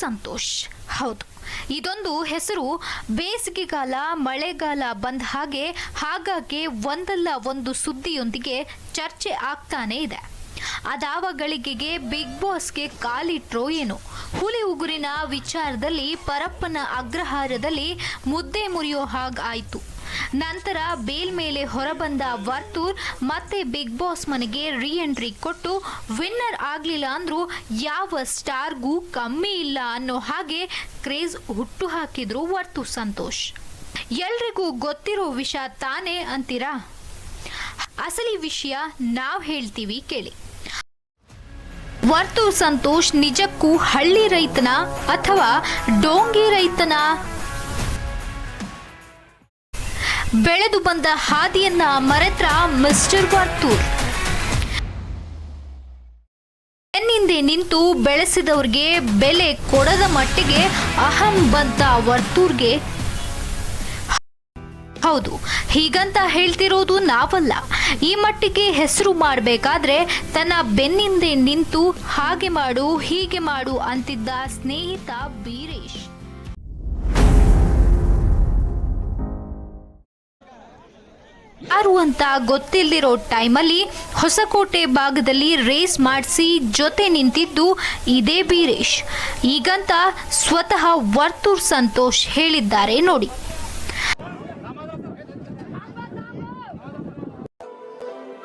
ಸಂತೋಷ್. ಹೌದು. ಇದೊಂದು ಹೆಸರು ಬೇಸಿಗೆಗಾಲ, ಮಳೆಗಾಲ ಬಂದ ಹಾಗೆ ಹಾಗಾಗಿ ಒಂದಲ್ಲ ಒಂದು ಸುದ್ದಿಯೊಂದಿಗೆ ಚರ್ಚೆ ಆಗ್ತಾನೆ ಇದೆ. ಅದಾವ ಗಳಿಗೆಗೆ ಬಿಗ್ ಬಾಸ್ಗೆ ಕಾಲಿಟ್ರೋ ಏನು. ಹುಲಿ ಉಗುರಿನ ವಿಚಾರದಲ್ಲಿ ಪರಪ್ಪನ ಅಗ್ರಹಾರದಲ್ಲಿ ಮುದ್ದೆ ಮುರಿಯೋ ಹಾಗಾಯಿತು ನಂತರ ಬೇಲ್ ಮೇಲೆ ಹೊರಬಂದ ವರ್ತೂರ್ ಮತ್ತೆ ಬಿಗ್ ಬಾಸ್ ಮನೆಗೆ ರೀ ಎಂಟ್ರಿ ಕೊಟ್ಟು ವಿನ್ನರ್ ಆಗ್ಲಿಲ್ಲ ಅಂದ್ರೂ ಯಾವ ಸ್ಟಾರ್ಗೂ ಕಮ್ಮಿ ಇಲ್ಲ ಅನ್ನೋ ಹಾಗೆ ಕ್ರೇಜ್ ಹುಟ್ಟು ಹಾಕಿದ್ರು ವರ್ತೂರ್ ಸಂತೋಷ್. ಎಲ್ರಿಗೂ ಗೊತ್ತಿರೋ ವಿಷಯ ತಾನೇ ಅಂತೀರಾ? ಅಸಲಿ ವಿಷಯ ನಾವ್ ಹೇಳ್ತೀವಿ ಕೇಳಿ. ವರ್ತೂರ್ ಸಂತೋಷ್ ನಿಜಕ್ಕೂ ಹಳ್ಳಿ ರೈತನ ಅಥವಾ ಡೋಂಗಿ ರೈತನ ಬೆಳೆದು ಬಂದ ಹಾದಿಯನ್ನ ಮರೆತ್ರ ಮಿಸ್ಟರ್ ವರ್ತೂರ್. ಬೆನ್ನಿಂದೆ ನಿಂತು ಬೆಳೆಸಿದವ್ರಿಗೆ ಬೆಲೆ ಕೊಡದ ಮಟ್ಟಿಗೆ ಅಹಂ ಬಂತ ವರ್ತೂರ್ಗೆ. ಹೌದು, ಹೀಗಂತ ಹೇಳ್ತಿರೋದು ನಾವಲ್ಲ. ಈ ಮಟ್ಟಿಗೆ ಹೆಸರು ಮಾಡಬೇಕಾದ್ರೆ ತನ್ನ ಬೆನ್ನಿಂದೆ ನಿಂತು ಹಾಗೆ ಮಾಡು, ಹೀಗೆ ಮಾಡು ಅಂತಿದ್ದ ಸ್ನೇಹಿತ ಬೀರೇಶ್. ಯಾರು ಅಂತ ಗೊತ್ತಿಲ್ದಿರೋ ಟೈಮಲ್ಲಿ ಹೊಸಕೋಟೆ ಭಾಗದಲ್ಲಿ ರೇಸ್ ಮಾಡಿಸಿ ಜೊತೆ ನಿಂತಿದ್ದು ಇದೇ ಬೀರೇಶ್. ಈಗಂತ ಸ್ವತಃ ವರ್ತೂರ್ ಸಂತೋಷ್ ಹೇಳಿದ್ದಾರೆ ನೋಡಿ.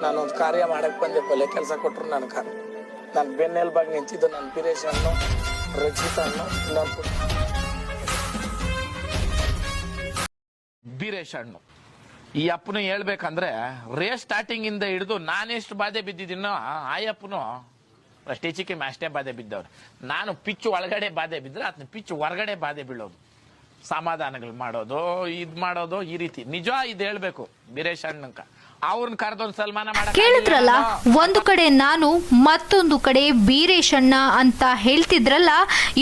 ನಾನೊಂದು ಕಾರ್ಯ ಮಾಡಕ್ ಬಂದೆ ಬಲೆ ಕೆಲಸ ಕೊಟ್ರು ನನಗೆ ನಾನು ಬೆನ್ನೆಲ್ಬಾಗಿ ನಿಂತಿದ್ದು ನನ್ನ ಬೀರೇಶ್ ಅನ್ನು ರಚಿತ ಅನ್ನು ಬೀರೇಶ್ ಹಣ್ಣು ಈ ಅಪ್ಪನು ಹೇಳ್ಬೇಕಂದ್ರೆ ರೇಸ್ ಸ್ಟಾರ್ಟಿಂಗ್ ಇಂದ ಹಿಡಿದು ನಾನೆಷ್ಟು ಬಾಧೆ ಬಿದ್ದಿದ್ದೀನೋ ಆ ಅಪ್ಪನು ಅಷ್ಟೇ ಚಿಕ್ಕ ಅಷ್ಟೇ ಬಾಧೆ ಬಿದ್ದವ್ರು. ನಾನು ಪಿಚ್ ಒಳಗಡೆ ಬಾಧೆ ಬಿದ್ದರೆ ಅದನ್ನ ಪಿಚ್ ಹೊರಗಡೆ ಬಾಧೆ ಬೀಳೋದು. ಸಮಾಧಾನಗಳು ಮಾಡೋದು ಇದ್ ಮಾಡೋದು ಈ ರೀತಿ. ನಿಜ ಇದು ಹೇಳ್ಬೇಕು ಬೀರೇಶ್ ಅಣ್ಣಂಕ. ಅವ್ರನ್ನ ಕರೆದೊಂದು ಸಲ್ಮಾನ ಮಾಡ ಕೇಳಿದ್ರಲ್ಲ ಒಂದು ಕಡೆ ನಾನು ಮತ್ತೊಂದು ಕಡೆ ಬೀರೇಶಣ್ಣ ಅಂತ ಹೇಳ್ತಿದ್ರಲ್ಲ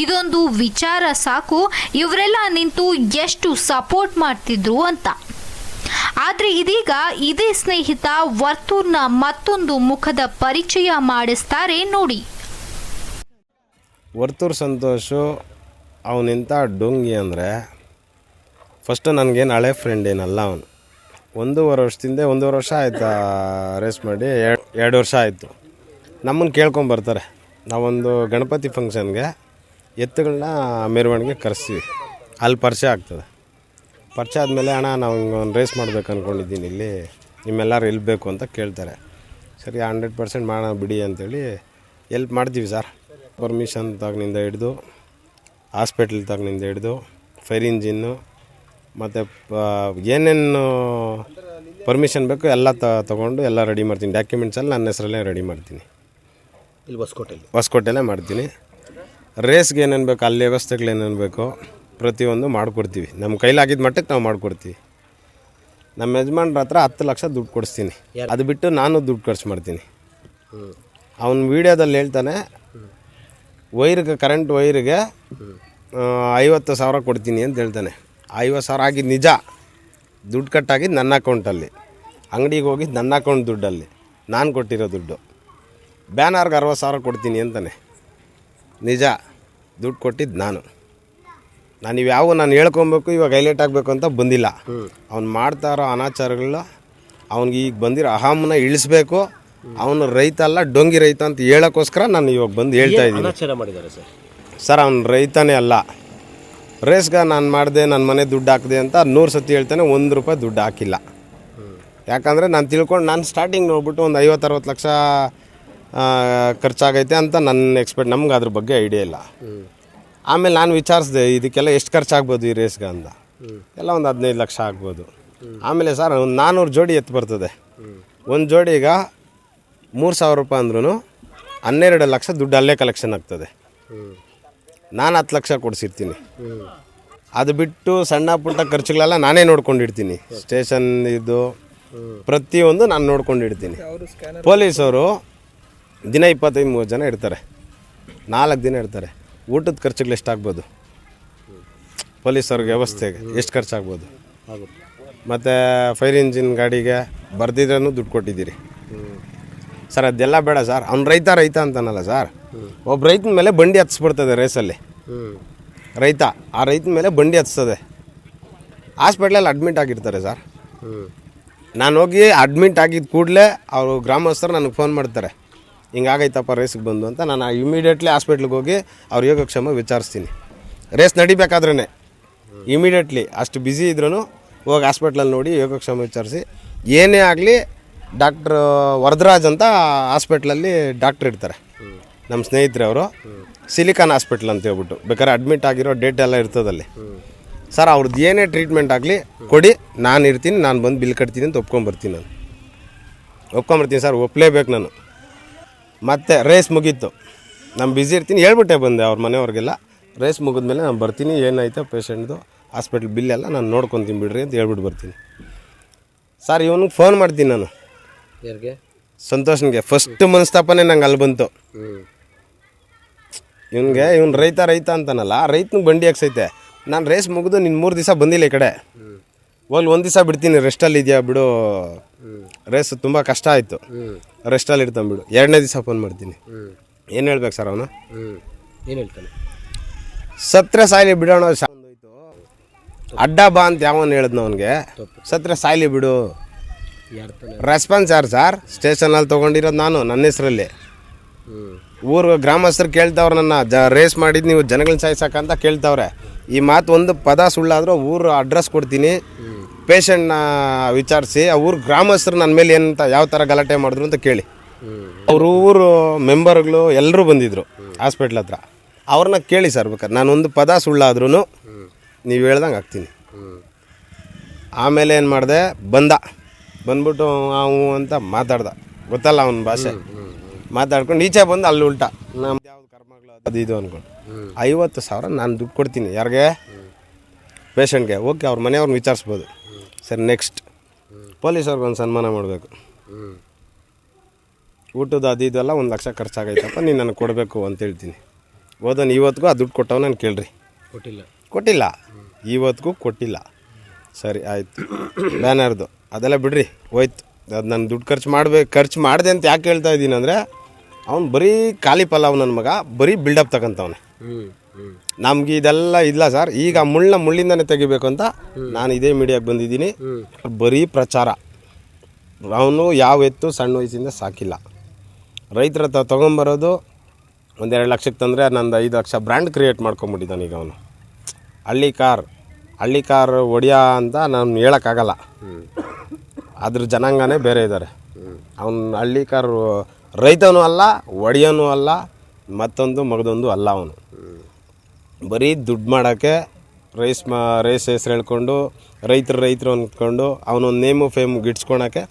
ಇದೊಂದು ವಿಚಾರ ಸಾಕು. ಇವರೆಲ್ಲ ನಿಂತು ಎಷ್ಟು ಸಪೋರ್ಟ್ ಮಾಡ್ತಿದ್ರು ಅಂತ. ಆದ್ರೆ ಇದೀಗ ಇದೇ ಸ್ನೇಹಿತ ವರ್ತೂರ್ನ ಮತ್ತೊಂದು ಮುಖದ ಪರಿಚಯ ಮಾಡಿಸ್ತಾರೆ ನೋಡಿ. ವರ್ತೂರ್ ಸಂತೋಷ ಅವನಿಂತ ಡೊಂಗಿ ಅಂದರೆ ಫಸ್ಟು ನನಗೇನು ಹಳೆ ಫ್ರೆಂಡ್ ಏನಲ್ಲ ಅವನು. ಒಂದೂವರೆ ವರ್ಷದಿಂದ ಒಂದೂವರೆ ವರ್ಷ ಆಯ್ತು ರೇಸ್ ಮಾಡಿ, ಎರಡು ವರ್ಷ ಆಯಿತು. ನಮ್ಮನ್ನು ಕೇಳ್ಕೊಂಬರ್ತಾರೆ ನಾವೊಂದು ಗಣಪತಿ ಫಂಕ್ಷನ್ಗೆ ಎತ್ತುಗಳನ್ನ ಮೆರವಣಿಗೆ ಕರೆಸ್ತೀವಿ. ಅಲ್ಲಿ ಪರಿಚಯ ಆಗ್ತದೆ. ಪರಿಚಯ ಆದಮೇಲೆ ಅಣ್ಣ ನಾವು ಒಂದು ರೇಸ್ ಮಾಡ್ಬೇಕು ಅಂದ್ಕೊಂಡಿದ್ದೀನಿ ಇಲ್ಲಿ ನಿಮ್ಮೆಲ್ಲರೂ ಎಲ್ಲಿ ಬೇಕು ಅಂತ ಕೇಳ್ತಾರೆ. ಸರಿ ಹಂಡ್ರೆಡ್ ಪರ್ಸೆಂಟ್ ಮಾಡೋಣ ಬಿಡಿ ಅಂತೇಳಿ ಎಲ್ಪ್ ಮಾಡ್ತೀವಿ ಸರ್ ಪರ್ಮಿಷನ್ ತಗನಿಂದ ಹಿಡಿದು ಹಾಸ್ಪಿಟ್ಲ್ ತಗನಿಂದ ಹಿಡಿದು ಫೈರ್ ಇಂಜಿನ್ನು ಮತ್ತು ಏನೇನು ಪರ್ಮಿಷನ್ ಬೇಕು ಎಲ್ಲ ತ ತೊಗೊಂಡು ಎಲ್ಲ ರೆಡಿ ಮಾಡ್ತೀನಿ. ಡಾಕ್ಯುಮೆಂಟ್ಸ್ ಎಲ್ಲ ನನ್ನ ಹೆಸರಲ್ಲೇ ರೆಡಿ ಮಾಡ್ತೀನಿ. ಇಲ್ಲಿ ಹೊಸಕೋಟೆಯಲ್ಲಿ. ಹೊಸಕೋಟೆಲ್ಲೇ ಮಾಡ್ತೀನಿ. ರೇಸ್ಗೆ ಏನೇನು ಬೇಕು ಅಲ್ಲಿ ವ್ಯವಸ್ಥೆಗಳು ಏನೇನು ಬೇಕು ಪ್ರತಿಯೊಂದು ಮಾಡಿಕೊಡ್ತೀವಿ. ನಮ್ಮ ಕೈಲಾಗಿದ್ದ ಮಟ್ಟಕ್ಕೆ ನಾವು ಮಾಡಿಕೊಡ್ತೀವಿ. ನಮ್ಮ ಯಜಮಾನ್ರ ಹತ್ರ ಹತ್ತು ಲಕ್ಷ ದುಡ್ಡು ಕೊಡಿಸ್ತೀನಿ. ಅದು ಬಿಟ್ಟು ನಾನು ದುಡ್ಡು ಖರ್ಚು ಮಾಡ್ತೀನಿ. ಅವನ ವೀಡಿಯೋದಲ್ಲಿ ಹೇಳ್ತಾನೆ ವೈರ್ಗೆ ಕರೆಂಟ್ ವೈರ್ಗೆ ಐವತ್ತು ಸಾವಿರ ಕೊಡ್ತೀನಿ ಅಂತ ಹೇಳ್ತಾನೆ. ಐವತ್ತು ಸಾವಿರ ಆಗಿದ್ದು ನಿಜ. ದುಡ್ಡು ಕಟ್ಟಾಗಿದ್ದು ನನ್ನ ಅಕೌಂಟಲ್ಲಿ. ಅಂಗಡಿಗೆ ಹೋಗಿದ್ದು ನನ್ನ ಅಕೌಂಟ್ ದುಡ್ಡಲ್ಲಿ. ನಾನು ಕೊಟ್ಟಿರೋ ದುಡ್ಡು. ಬ್ಯಾನರ್ಗೆ ಅರವತ್ತು ಸಾವಿರ ಕೊಡ್ತೀನಿ ಅಂತಾನೆ. ನಿಜ. ದುಡ್ಡು ಕೊಟ್ಟಿದ್ದು ನಾನು. ನಾನು ಯಾವ ನಾನು ಹೇಳ್ಕೊಬೇಕು ಇವಾಗ ಹೈಲೈಟ್ ಆಗಬೇಕು ಅಂತ ಬಂದಿಲ್ಲ. ಅವ್ನು ಮಾಡ್ತಾ ಇರೋ ಅನಾಚಾರಗಳನ್ನ ಅವ್ನಿಗೆ ಈಗ ಬಂದಿರೋ ಅಹಂನ ಇಳಿಸ್ಬೇಕು. ಅವನು ರೈತ ಅಲ್ಲ ಡೊಂಗಿ ರೈತ ಅಂತ ಹೇಳೋಕ್ಕೋಸ್ಕರ ನಾನು ಇವಾಗ ಬಂದು ಹೇಳ್ತಾ ಇದ್ದೀನಿ. ಅನಾಚಾರ ಮಾಡಿದ್ದಾರೆ ಸರ್? ಸರ್ ಅವ್ನು ರೈತನೇ ಅಲ್ಲ. ರೇಸ್ಗ ನಾನು ಮಾಡಿದೆ ನನ್ನ ಮನೆ ದುಡ್ಡು ಹಾಕಿದೆ ಅಂತ ನೂರು ಸತಿ ಹೇಳ್ತಾನೆ ಒಂದು ರೂಪಾಯಿ ದುಡ್ಡು ಹಾಕಿಲ್ಲ. ಯಾಕಂದರೆ ನಾನು ತಿಳ್ಕೊಂಡು ನಾನು ಸ್ಟಾರ್ಟಿಂಗ್ ನೋಡ್ಬಿಟ್ಟು ಒಂದು ಐವತ್ತು ಅರವತ್ತು ಲಕ್ಷ ಆ, ಖರ್ಚಾಗೈತೆ ಅಂತ ನನ್ನ ಎಕ್ಸ್ಪೆಕ್ಟ್ ನಮ್ಗೆ ಅದ್ರ ಬಗ್ಗೆ ಐಡಿಯಾ ಇಲ್ಲ. ಆಮೇಲೆ ನಾನು ವಿಚಾರಿಸಿದೆ, ಇದಕ್ಕೆಲ್ಲ ಎಷ್ಟು ಖರ್ಚಾಗ್ಬೋದು ಈ ರೇಸ್ಗೆ ಅಂತ. ಎಲ್ಲ ಒಂದು ಹದಿನೈದು ಲಕ್ಷ ಆಗ್ಬೋದು. ಆಮೇಲೆ ಸರ್, ಒಂದು ನಾನ್ನೂರು ಜೋಡಿ ಎತ್ತು ಬರ್ತದೆ. ಒಂದು ಜೋಡಿ ಈಗ ಮೂರು ಸಾವಿರ ರೂಪಾಯಿ ಅಂದ್ರೂ ಹನ್ನೆರಡು ಲಕ್ಷ ದುಡ್ಡು ಅಲ್ಲೇ ಕಲೆಕ್ಷನ್ ಆಗ್ತದೆ. ನಾನು ಹತ್ತು ಲಕ್ಷ ಕೊಡಿಸಿರ್ತೀನಿ. ಅದು ಬಿಟ್ಟು ಸಣ್ಣ ಪುಟ್ಟ ಖರ್ಚುಗಳೆಲ್ಲ ನಾನೇ ನೋಡ್ಕೊಂಡಿರ್ತೀನಿ. ಸ್ಟೇಷನ್ ಇದು ಪ್ರತಿಯೊಂದು ನಾನು ನೋಡ್ಕೊಂಡಿರ್ತೀನಿ. ಪೊಲೀಸವರು ದಿನ ಇಪ್ಪತ್ತೈದು, ಮೂವತ್ತು ಜನ ಇರ್ತಾರೆ. ನಾಲ್ಕು ದಿನ ಇರ್ತಾರೆ. ಊಟದ ಖರ್ಚುಗಳು ಎಷ್ಟಾಗ್ಬೋದು? ಪೊಲೀಸವ್ರಿಗೆ ವ್ಯವಸ್ಥೆಗೆ ಎಷ್ಟು ಖರ್ಚಾಗ್ಬೋದು? ಮತ್ತು ಫೈರ್ ಇಂಜಿನ್ ಗಾಡಿಗೆ ಬರ್ದಿದ್ರೂ ದುಡ್ಡು ಕೊಟ್ಟಿದ್ದೀರಿ. ಸರ್, ಅದೆಲ್ಲ ಬೇಡ ಸರ್. ಅವ್ನು ರೈತ ರೈತ ಅಂತಾನಲ್ಲ ಸರ್. ಒಬ್ಬ ರೈತನ ಮೇಲೆ ಬಂಡಿ ಹತ್ಸ್ಬಿಡ್ತದೆ ರೇಸಲ್ಲಿ. ರೈತ, ಆ ರೈತನ ಮೇಲೆ ಬಂಡಿ ಹತ್ಸ್ತದೆ. ಹಾಸ್ಪಿಟ್ಲಲ್ಲಿ ಅಡ್ಮಿಟ್ ಆಗಿರ್ತಾರೆ ಸರ್. ನಾನು ಹೋಗಿ ಅಡ್ಮಿಟ್ ಆಗಿದ್ದ ಕೂಡಲೇ ಅವರು ಗ್ರಾಮಸ್ಥರು ನನಗೆ ಫೋನ್ ಮಾಡ್ತಾರೆ. ಹಿಂಗಾಗೈತಪ್ಪ ರೇಸ್ಗೆ ಬಂದು ಅಂತ ನಾನು ಇಮಿಡಿಯೇಟ್ಲಿ ಹಾಸ್ಪಿಟ್ಲಿಗೆ ಹೋಗಿ ಅವ್ರ ಯೋಗಕ್ಷೇಮ ವಿಚಾರಿಸ್ತೀನಿ. ರೇಸ್ ನಡಿಬೇಕಾದ್ರೇ ಇಮಿಡಿಯೇಟ್ಲಿ ಅಷ್ಟು ಬ್ಯುಸಿ ಇದ್ರೂ ಹೋಗಿ ಹಾಸ್ಪಿಟ್ಲಲ್ಲಿ ನೋಡಿ ಯೋಗಕ್ಷೇಮ ವಿಚಾರಿಸಿ. ಏನೇ ಆಗಲಿ ಡಾಕ್ಟ್ರ್ ವರದರಾಜ್ ಅಂತ ಹಾಸ್ಪಿಟ್ಲಲ್ಲಿ ಡಾಕ್ಟ್ರ್ ಇರ್ತಾರೆ. ನಮ್ಮ ಸ್ನೇಹಿತರೆ ಅವರು. ಸಿಲಿಕಾನ್ ಹಾಸ್ಪಿಟ್ಲ್ ಅಂತ ಹೇಳ್ಬಿಟ್ಟು. ಬೇಕಾದ್ರೆ ಅಡ್ಮಿಟ್ ಆಗಿರೋ ಡೇಟ್ ಎಲ್ಲ ಇರ್ತದಲ್ಲಿ ಸರ್ ಅವ್ರದ್ದು ಏನೇ ಟ್ರೀಟ್ಮೆಂಟ್ ಆಗಲಿ ಕೊಡಿ, ನಾನು ಇರ್ತೀನಿ, ನಾನು ಬಂದು ಬಿಲ್ ಕಟ್ತೀನಿ ಅಂತ ಒಪ್ಕೊಂಬರ್ತೀನಿ ನಾನು. ಒಪ್ಕೊಂಬರ್ತೀನಿ ಸರ್ ಒಪ್ಪಲೇಬೇಕು ನಾನು. ಮತ್ತೆ ರೇಸ್ ಮುಗೀತು. ನಾನು ಬ್ಯುಸಿ ಇರ್ತೀನಿ. ಹೇಳ್ಬಿಟ್ಟೆ ಬಂದೆ ಅವ್ರ ಮನೆಯವ್ರಿಗೆಲ್ಲ. ರೇಸ್ ಮುಗಿದ್ಮೇಲೆ ನಾನು ಬರ್ತೀನಿ. ಏನಾಯ್ತು ಪೇಷಂಟ್ದು ಹಾಸ್ಪಿಟ್ಲ್ ಬಿಲ್ ಎಲ್ಲ ನಾನು ನೋಡ್ಕೊತೀನಿ ಬಿಡ್ರಿ ಅಂತ ಹೇಳ್ಬಿಟ್ಟು ಬರ್ತೀನಿ. ಸರ್ ಇವನಿಗೆ ಫೋನ್ ಮಾಡ್ತೀನಿ ನಾನು. ಯಾರಿಗೆ? ಸಂತೋಷನ್ಗೆ. ಫಸ್ಟ್ ಮನಸ್ತಾಪನೆ ನಂಗೆ ಅಲ್ಲಿ ಬಂತು. ಇವನಿಗೆ ಇವನು ರೈತ ರೈತ ಅಂತಾನಲ್ಲ ರೈತನಿಗೆ ಬಂಡಿ ಹಾಕ್ಸೈತೆ. ನಾನು ರೇಸ್ ಮುಗಿದು ನಿನ್ನ ಮೂರು ದಿವಸ ಬಂದಿಲ್ಲ ಈ ಕಡೆ. ಹೋಗಿ ಒಂದು ದಿವಸ ಬಿಡ್ತೀನಿ. ರೆಸ್ಟಲ್ಲಿ ಇದೆಯಾ ಬಿಡು. ರೇಸ್ ತುಂಬ ಕಷ್ಟ ಆಯಿತು. ರೆಸ್ಟಲ್ಲಿ ಬಿಡು. ಎರಡನೇ ದಿವಸ ಫೋನ್ ಮಾಡ್ತೀನಿ. ಏನು ಹೇಳ್ಬೇಕು ಸರ್ ಅವನು? ಹ್ಞೂ ಏನು ಹೇಳ್ತಾನೆ? ಸತ್ರ ಸಾಯ್ಲಿ ಬಿಡೋಣ. ಅಡ್ಡ ಬಾ ಅಂತ ಯಾವನ್ ಹೇಳಿದ್ನೋ ಅವನಿಗೆ? ಸತ್ರ ಸಾಯ್ಲಿ ಬಿಡು. ರೆಸ್ಪಾನ್ಸ್ ಯಾರು ಸರ್ ಸ್ಟೇಷನಲ್ಲಿ ತೊಗೊಂಡಿರೋದು ನಾನು ನನ್ನ ಹೆಸರಲ್ಲಿ. ಊರು ಗ್ರಾಮಸ್ಥರು ಕೇಳ್ತಾವ್ರೆ ನನ್ನ. ಜ ರೇಸ್ ಮಾಡಿದ್ದು ನೀವು ಜನಗಳನ್ನ ಸಾಯ್ಸಕ್ಕಂತ ಕೇಳ್ತಾವ್ರೆ. ಈ ಮಾತು ಒಂದು ಪದ ಸುಳ್ಳಾದರೂ ಊರು ಅಡ್ರೆಸ್ ಕೊಡ್ತೀನಿ. ಪೇಷಂಟ್ನ ವಿಚಾರಿಸಿ ಊರು ಗ್ರಾಮಸ್ಥರು ನನ್ನ ಮೇಲೆ ಏನಂತ ಯಾವ ಥರ ಗಲಾಟೆ ಮಾಡಿದ್ರು ಅಂತ ಕೇಳಿ. ಅವರು ಅವ್ರ ಊರು ಮೆಂಬರ್ಗಳು ಎಲ್ಲರೂ ಬಂದಿದ್ರು ಹಾಸ್ಪಿಟ್ಲ್ ಹತ್ರ. ಅವ್ರನ್ನ ಕೇಳಿ ಸರ್ ಬೇಕಾದ್ರೆ. ನಾನೊಂದು ಪದ ಸುಳ್ಳಾದ್ರೂ ನೀವು ಹೇಳ್ದಂಗೆ ಆಗ್ತೀನಿ. ಆಮೇಲೆ ಏನು ಮಾಡಿದೆ? ಬಂದ. ಬಂದ್ಬಿಟ್ಟು ಅವು ಅಂತ ಮಾತಾಡ್ದ. ಗೊತ್ತಲ್ಲ ಅವನ ಭಾಷೆ. ಮಾತಾಡ್ಕೊಂಡು ಈಚೆ ಬಂದು ಅಲ್ಲಿ ಉಲ್ಟ. ನಮ್ದು ಯಾವ್ದು ಕರ್ಮಗಳು ಅದು ಇದು ಅಂದ್ಕೊಂಡು ಐವತ್ತು ಸಾವಿರ ನಾನು ದುಡ್ಡು ಕೊಡ್ತೀನಿ. ಯಾರಿಗೆ? ಪೇಷಂಟ್ಗೆ. ಓಕೆ, ಅವ್ರ ಮನೆಯವ್ರನ್ನ ವಿಚಾರಿಸ್ಬೋದು. ಸರಿ ನೆಕ್ಸ್ಟ್ ಪೊಲೀಸವ್ರಿಗೆ ಒಂದು ಸನ್ಮಾನ ಮಾಡಬೇಕು. ಊಟದ ಅದು ಇದೆಲ್ಲ ಒಂದು ಲಕ್ಷ ಖರ್ಚಾಗೈತಪ್ಪ ನೀನು ನನಗೆ ಕೊಡಬೇಕು ಅಂತ ಹೇಳ್ತೀನಿ. ಹೋದನು ಇವತ್ತಿಗೂ ಆ ದುಡ್ಡು ಕೊಟ್ಟವ್ ನಾನು ಕೇಳ್ರಿ. ಕೊಟ್ಟಿಲ್ಲ. ಕೊಟ್ಟಿಲ್ಲ. ಇವತ್ತಿಗೂ ಕೊಟ್ಟಿಲ್ಲ. ಸರಿ ಆಯಿತು. ಬ್ಯಾನರ್ದು. ಅದೆಲ್ಲ ಬಿಡ್ರಿ ಹೋಯ್ತು. ಅದು ನಾನು ದುಡ್ಡು ಖರ್ಚು ಮಾಡ್ಬೇಕು ಖರ್ಚು ಮಾಡಿದೆ ಅಂತ ಯಾಕೆ ಹೇಳ್ತಾ ಇದ್ದೀನಿ ಅಂದರೆ ಅವ್ನು ಬರೀ ಖಾಲಿ ಪಲಾವ್ ನನ್ನ ಮಗ ಬರೀ ಬಿಲ್ಡಪ್ ತಗೊಂತವನೆ ನಮ್ಗೆ ಇದೆಲ್ಲ ಇಲ್ಲ ಸರ್. ಈಗ ಮುಳ್ಳ ಮುಳ್ಳಿಂದನೇ ತೆಗಿಬೇಕು ಅಂತ ನಾನು ಇದೇ ಮೀಡಿಯಾಗೆ ಬಂದಿದ್ದೀನಿ. ಬರೀ ಪ್ರಚಾರ. ಅವನು ಯಾವ ಎತ್ತು ಸಣ್ಣ ವಯಸ್ಸಿಂದ ಸಾಕಿಲ್ಲ. ರೈತರ ಹತ್ರ ತೊಗೊಂಬರೋದು ಒಂದೆರಡು ಲಕ್ಷಕ್ಕೆ ತಂದರೆ ನಂದು ಐದು ಲಕ್ಷ ಬ್ರ್ಯಾಂಡ್ ಕ್ರಿಯೇಟ್ ಮಾಡ್ಕೊಂಬಿಟ್ಟಿದ್ದಾನೆ ಈಗ ಅವನು. ಹಳ್ಳಿ ಕಾರ್ ಹಳ್ಳಿ ಕಾರ್ ಒಡಿಯಾ ಅಂತ ನಾನು ಹೇಳೋಕ್ಕಾಗಲ್ಲ. ಅದ್ರ ಜನಾಂಗನೇ ಬೇರೆ ಇದ್ದಾರೆ ಅವನು ಹಳ್ಳಿ ಕಾರ್ ರೈತನೂ ಅಲ್ಲ, ಒಡೆಯನೂ ಅಲ್ಲ, ಮತ್ತೊಂದು ಮಗದೊಂದು ಅಲ್ಲ ಅವನು. ಬರೀ ದುಡ್ಡು ಮಾಡೋಕ್ಕೆ ರೇಸ್ ಮಾ ರೈಸ್ ಹೆಸ್ರು ಹೇಳ್ಕೊಂಡು ರೈತರು ರೈತರು ಅಂದ್ಕೊಂಡು ಅವನೊಂದು ನೇಮು ಫೇಮ್ ಗಿಡ್ಸ್ಕೊಳಕ್ಕೆ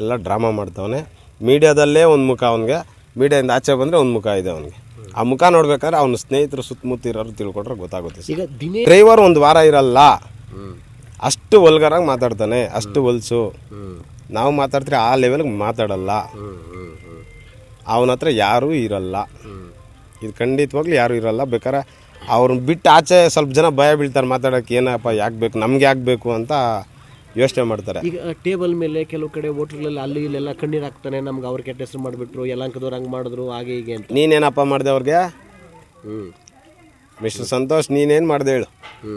ಎಲ್ಲ ಡ್ರಾಮಾ ಮಾಡ್ತವನೆ. ಮೀಡ್ಯಾದಲ್ಲೇ ಒಂದು ಮುಖ ಅವನಿಗೆ ಮೀಡಿಯಾದಿಂದ ಆಚೆ ಬಂದರೆ ಒಂದು ಮುಖ ಇದೆ ಅವನಿಗೆ. ಆ ಮುಖ ನೋಡ್ಬೇಕಾದ್ರೆ ಅವನ ಸ್ನೇಹಿತರು ಸುತ್ತಮುತ್ತ ಇರೋರು ತಿಳ್ಕೊಂಡ್ರೆ ಗೊತ್ತಾಗುತ್ತೆ ಡ್ರೈವರ್ ಒಂದು ವಾರ ಇರಲ್ಲ. ಅಷ್ಟು ಒಲ್ಗರಾಗಿ ಮಾತಾಡ್ತಾನೆ ಅಷ್ಟು ಹೊಲ್ಸು ನಾವು ಮಾತಾಡ್ತೀರಿ ಆ ಲೆವೆಲ್ಗೆ ಮಾತಾಡಲ್ಲ. ಅವನ ಹತ್ರ ಯಾರೂ ಇರಲ್ಲ. ಇದು ಖಂಡಿತವಾಗ್ಲೂ ಯಾರೂ ಇರಲ್ಲ. ಬೇಕಾದ್ರೆ ಅವ್ರನ್ನ ಬಿಟ್ಟು ಆಚೆ ಸ್ವಲ್ಪ ಜನ ಭಯ ಬೀಳ್ತಾರೆ ಮಾತಾಡೋಕ್ಕೆ ಏನಪ್ಪ ಯಾಕೆ ಬೇಕು ನಮ್ಗೆ ಯಾಕೆ ಬೇಕು ಅಂತ ಯೋಚನೆ ಮಾಡ್ತಾರೆ. ಈಗ ಟೇಬಲ್ ಮೇಲೆ ಕೆಲವು ಕಡೆ ಹೋಟ್ಲಲ್ಲಿ ಅಲ್ಲಿ ಇಲ್ಲೆಲ್ಲ ಕಣ್ಣೀರು ಹಾಕ್ತಾನೆ ನಮ್ಗೆ ಅವ್ರ ಕೆಟ್ಟ ಹೆಸರು ಮಾಡಿಬಿಟ್ರು ಎಲ್ಲಂಕದವ್ರು ಹಂಗೆ ಮಾಡಿದ್ರು ಹಾಗೆ ಹೀಗೆ ಅಂತ. ನೀನೇನಪ್ಪ ಮಾಡಿದೆ ಅವ್ರಿಗೆ? ಹ್ಞೂ ಮಿಸ್ಟರ್ ಸಂತೋಷ್ ನೀನೇನು ಮಾಡಿದೆ ಹೇಳು. ಹ್ಞೂ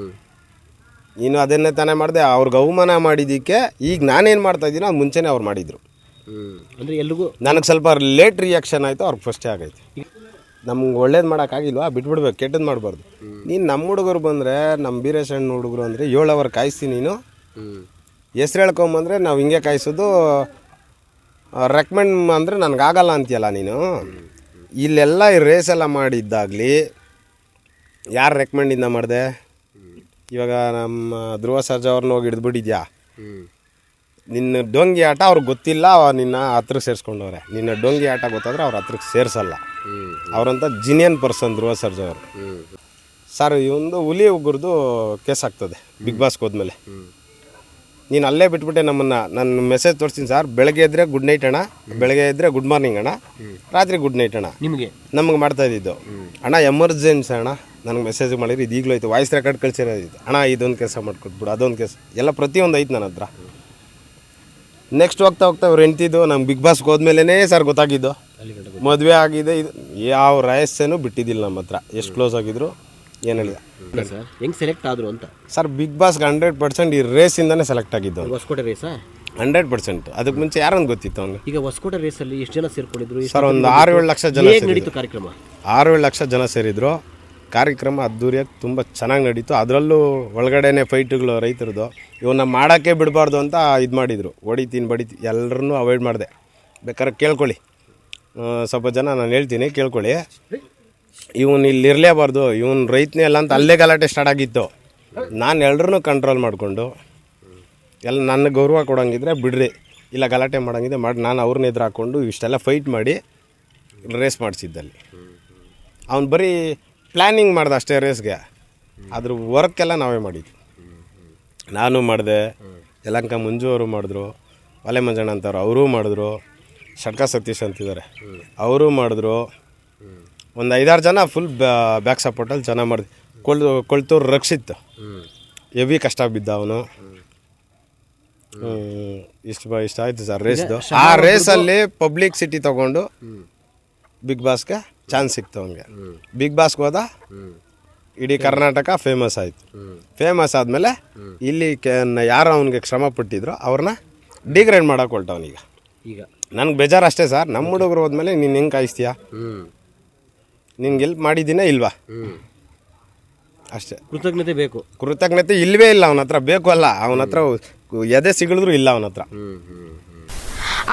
ನೀನು ಅದನ್ನೇ ತಾನೇ ಮಾಡಿದೆ ಅವ್ರಿಗೆ ಅವಮಾನ ಮಾಡಿದ್ದಕ್ಕೆ ಈಗ ನಾನೇನು ಮಾಡ್ತಾ ಇದ್ದೀನೋ ಅದು ಮುಂಚೆನೇ ಅವ್ರು ಮಾಡಿದರು. ಹ್ಞೂ ಅಂದರೆ ಎಲ್ರಿಗೂ ನನಗೆ ಸ್ವಲ್ಪ ಲೇಟ್ ರಿಯಾಕ್ಷನ್ ಆಯಿತು ಅವ್ರಿಗೆ ಫಸ್ಟೇ ಆಗೈತೆ. ನಮ್ಗೆ ಒಳ್ಳೇದು ಮಾಡೋಕ್ಕಾಗಿಲ್ವಾ ಬಿಟ್ಬಿಡ್ಬೇಕು ಕೆಟ್ಟದ್ದು ಮಾಡಬಾರ್ದು. ನೀನು ನಮ್ಮ ಹುಡುಗರು ಬಂದರೆ ನಮ್ಮ ಬೀರೇಶಣ್ಣ ಹುಡುಗರು ಅಂದರೆ ಏಳು ಅವರ್ ಕಾಯಿಸ್ತೀನಿ ನೀನು. ಹೆಸ್ರು ಹೇಳ್ಕೊಂಬಂದರೆ ನಾವು ಹಿಂಗೆ ಕಾಯಿಸೋದು. ರೆಕಮೆಂಡ್ ಅಂದರೆ ನನಗಾಗಲ್ಲ ಅಂತೀಯಲ್ಲ ನೀನು. ಇಲ್ಲೆಲ್ಲ ಈ ರೇಸ್ ಎಲ್ಲ ಮಾಡಿದ್ದಾಗಲಿ ಯಾರು ರೆಕಮೆಂಡಿಂದ ಮಾಡಿದೆ? ಇವಾಗ ನಮ್ಮ ಧ್ರುವ ಸರ್ಜಾ ಅವ್ರನ್ನ ಹೋಗಿ ಹಿಡಿದ್ಬಿಟ್ಟಿದ್ಯಾ ಹ್ಞೂ ನಿನ್ನ ಡೊಂಗಿ ಆಟ ಅವ್ರಿಗೆ ಗೊತ್ತಿಲ್ಲ ನಿನ್ನ ಹತ್ರಕ್ಕೆ ಸೇರಿಸ್ಕೊಂಡವ್ರೆ. ನಿನ್ನ ಡೊಂಗಿ ಆಟ ಗೊತ್ತಾದ್ರೆ ಅವ್ರ ಹತ್ರಕ್ಕೆ ಸೇರಿಸಲ್ಲ. ಅವರಂಥ ಅವರಂತ ಜಿನಿಯನ್ ಪರ್ಸನ್ ಧ್ರುವ ಸರ್ಜ್ ಅವರು. ಸರ್ ಇವೊಂದು ಹುಲಿ ಉಗುರ್ದು ಕೇಸ್ ಆಗ್ತದೆ ಬಿಗ್ ಬಾಸ್ಗೆ ಹೋದ್ಮೇಲೆ. ನೀನು ಅಲ್ಲೇ ಬಿಟ್ಬಿಟ್ಟೆ ನಮ್ಮನ್ನು. ನಾನು ಮೆಸೇಜ್ ತೋರಿಸ್ತೀನಿ ಸರ್ ಬೆಳಗ್ಗೆ ಇದ್ದರೆ ಗುಡ್ ನೈಟ್ ಅಣ್ಣ ಬೆಳಗ್ಗೆ ಇದ್ದರೆ ಗುಡ್ ಮಾರ್ನಿಂಗ್ ಅಣ್ಣ ರಾತ್ರಿ ಗುಡ್ ನೈಟ್ ಅಣ್ಣ. ನಿಮಗೆ? ನಮಗೆ ಮಾಡ್ತಾ ಇದ್ದಿದ್ದು. ಅಣ್ಣ ಎಮರ್ಜೆನ್ಸಿ ಅಣ್ಣ ನನಗೆ ಮೆಸೇಜ್ ಮಾಡಿದ್ರೆ ಇದು ಈಗಲೂ ಆಯಿತು ವಾಯ್ಸ್ ರೆಕಾರ್ಡ್ ಕಳ್ಸಿರೋದು ಅಣ್ಣ ಇದೊಂದು ಕೆಲಸ ಮಾಡ್ಕೊಟ್ಬಿಡು ಅದೊಂದು ಕೆಲಸ ಎಲ್ಲ ಪ್ರತಿಯೊಂದು ಐತೆ ನನ್ನ ಹತ್ರ. ನೆಕ್ಸ್ಟ್ ಹೋಗ್ತಾ ಹೋಗ್ತಾ ಅವ್ರು ಹೆಂಡ್ತಿದ್ದು ನಮ್ಗೆ ಬಿಗ್ ಬಾಸ್ಗೆ ಹೋದ್ಮೇಲೆ ಸರ್ ಗೊತ್ತಾಗಿದ್ದು. ಮದುವೆ ಆಗಿದೆ ಇದು ಯಾವ ರಹಸ್ಯನೂ ಬಿಟ್ಟಿದ್ದಿಲ್ಲ ನಮ್ಮ ಹತ್ರ. ಎಷ್ಟು ಕ್ಲೋಸ್ ಆಗಿದ್ರು ಏನು ಸರ್ ಹೆಂಗ್ ಸೆಲೆಕ್ಟ್ ಆದರು ಅಂತ? ಸರ್ ಬಿಗ್ ಬಾಸ್ಗೆ ಹಂಡ್ರೆಡ್ ಪರ್ಸೆಂಟ್ ಈ ರೇಸಿಂದನೇ ಸೆಲೆಕ್ಟ್ ಆಗಿದ್ದು ಅವ್ನು ಹೊಸಕೋಟೆ ರೇಸಾ ಹಂಡ್ರೆಡ್ ಪರ್ಸೆಂಟ್ ಅದಕ್ಕೆ ಮುಂಚೆ ಯಾರೊಂದು ಗೊತ್ತಿತ್ತು ಅವ್ನಿಗೆ? ಈಗ ಹೊಸಕೋಟೆ ರೇಸಲ್ಲಿ ಎಷ್ಟು ಜನ ಸೇರ್ಕೊಂಡಿದ್ರು ಎಷ್ಟು ಸರ್ ಒಂದು ಆರು ಏಳು ಲಕ್ಷ ಜನ ಹೇಗ್ ಸೇರಿದ್ರು. ನಡೀತು ಕಾರ್ಯಕ್ರಮ? ಆರು ಏಳು ಲಕ್ಷ ಜನ ಸೇರಿದ್ರು. ಕಾರ್ಯಕ್ರಮ ಅದ್ದೂರಿಯಾಗಿ ತುಂಬ ಚೆನ್ನಾಗಿ ನಡೀತು. ಅದರಲ್ಲೂ ಒಳಗಡೆನೆ ಫೈಟ್ಗಳು ರೈತರದ್ದು. ಇವನ್ನ ಮಾಡೋಕ್ಕೆ ಬಿಡಬಾರ್ದು ಅಂತ ಇದು ಮಾಡಿದರು. ಹೊಡಿತೀನಿ, ಬಡಿತೀನಿ ಎಲ್ಲರನ್ನೂ ಅವಾಯ್ಡ್ ಮಾಡಿದೆ. ಬೇಕಾದ್ರೆ ಕೇಳ್ಕೊಳ್ಳಿ. ಸ್ವಲ್ಪ ಜನ ನಾನು ಹೇಳ್ತೀನಿ, ಕೇಳ್ಕೊಳ್ಳಿ. ಇವನು ಇಲ್ಲಿ ಇರಲೇಬಾರ್ದು. ಇವನು ರೈತನೇ ಅಲ್ಲ ಅಂತ ಅಲ್ಲೇ ಗಲಾಟೆ ಸ್ಟಾರ್ಟ್ ಆಗಿತ್ತು. ನಾನು ಎಲ್ಲರನ್ನೂ ಕಂಟ್ರೋಲ್ ಮಾಡಿಕೊಂಡು, ಎಲ್ಲ ನನ್ನ ಗೌರವ ಕೊಡೋಂಗಿದ್ರೆ ಬಿಡ್ರಿ. ಇಲ್ಲ ಗಲಾಟೆ ಮಾಡೋಂಗಿದ್ರೆ ಮಾಡಿ, ನಾನು ಅವ್ರನ್ನ ಎದುರು ಹಾಕ್ಕೊಂಡು ಇಷ್ಟೆಲ್ಲ ಫೈಟ್ ಮಾಡಿ ರೇಸ್ ಮಾಡಿಸಿದ್ದಲ್ಲಿ. ಅವ್ನು ಬರೀ ಪ್ಲ್ಯಾನಿಂಗ್ ಮಾಡ್ದೆ ಅಷ್ಟೇ ರೇಸ್ಗೆ ಅದ್ರ ವರ್ಕೆಲ್ಲ ನಾವೇ ಮಾಡಿದ್ವಿ. ನಾನು ಮಾಡಿದೆ ಯಲಂಕ ಮಂಜು ಅವರು ಮಾಡಿದ್ರು ಒಲೆ ಮಂಜಣ್ಣ ಅಂತವ್ರು ಅವರೂ ಮಾಡಿದ್ರು ಷಟ್ಕ ಸತೀಶ್ ಅಂತಿದ್ದಾರೆ. ಅವರೂ ಮಾಡಿದ್ರು. ಒಂದು ಐದಾರು ಜನ ಫುಲ್ ಬ್ಯಾಕ್ ಸಪೋರ್ಟಲ್ಲಿ ಚೆನ್ನಾಗಿ ಮಾಡಿದ್ವಿ ಕೊಳ್ ಕೊಳ್ತೂರು ರಕ್ಷಿತ್. ಎವಿ ಕಷ್ಟ ಬಿದ್ದ ಅವನು. ಇಷ್ಟು ಬಾ ಇಷ್ಟ ಆಯ್ತು ಸರ್ ರೇಸ್ದು ಆ ರೇಸಲ್ಲಿ ಪಬ್ಲಿಕ್ ಸಿಟಿ ತಗೊಂಡು ಬಿಗ್ ಬಾಸ್ಗೆ ಚಾನ್ಸ್ ಸಿಕ್ತು ಅವನಿಗೆ. ಬಿಗ್ ಬಾಸ್ಗೆ ಹೋದ ಇಡೀ ಕರ್ನಾಟಕ ಫೇಮಸ್ ಆಯಿತು. ಫೇಮಸ್ ಆದಮೇಲೆ ಇಲ್ಲಿ ಕೆ ಯಾರು ಅವನಿಗೆ ಶ್ರಮ ಪಟ್ಟಿದ್ರು ಅವ್ರನ್ನ ಡಿಗ್ರೇಡ್ ಮಾಡಕ್ಕೆ ಹೊಲ್ಟವನೀಗ ಈಗ. ನನಗೆ ಬೇಜಾರು ಅಷ್ಟೇ ಸರ್. ನಮ್ಮ ಹುಡುಗರು ಹೋದ್ಮೇಲೆ ನೀನು ಹೆಂಗೆ ಕಾಯಿಸ್ತೀಯಾ? ನಿನ್ಗೆ ಎಲ್ಪ್ ಮಾಡಿದ್ದೀನ ಇಲ್ವಾ? ಅಷ್ಟೇ. ಕೃತಜ್ಞತೆ ಬೇಕು. ಕೃತಜ್ಞತೆ ಇಲ್ವೇ ಇಲ್ಲ ಅವನ ಹತ್ರ. ಬೇಕು ಅಲ್ಲ. ಅವನ ಹತ್ರ ಎದೆ ಸಿಗಳಿದ್ರು ಇಲ್ಲ ಅವನ ಹತ್ರ.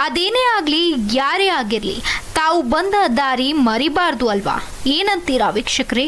ಅದೇನೇ ಆಗಲಿ ಯಾರೇ ಆಗಿರ್ಲಿ ತಾವು ಬಂದ ದಾರಿ ಮರಿಬಾರ್ದು ಅಲ್ವಾ? ಏನಂತೀರಾ ವೀಕ್ಷಕ್ರಿ?